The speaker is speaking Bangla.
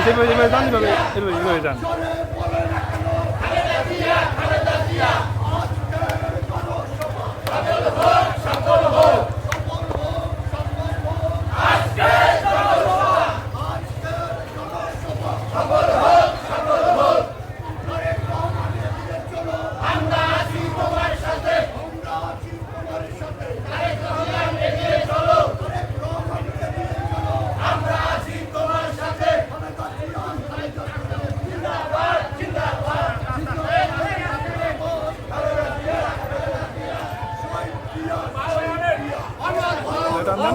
এভাবে এভাবে যান এভাবে এভাবে যান টান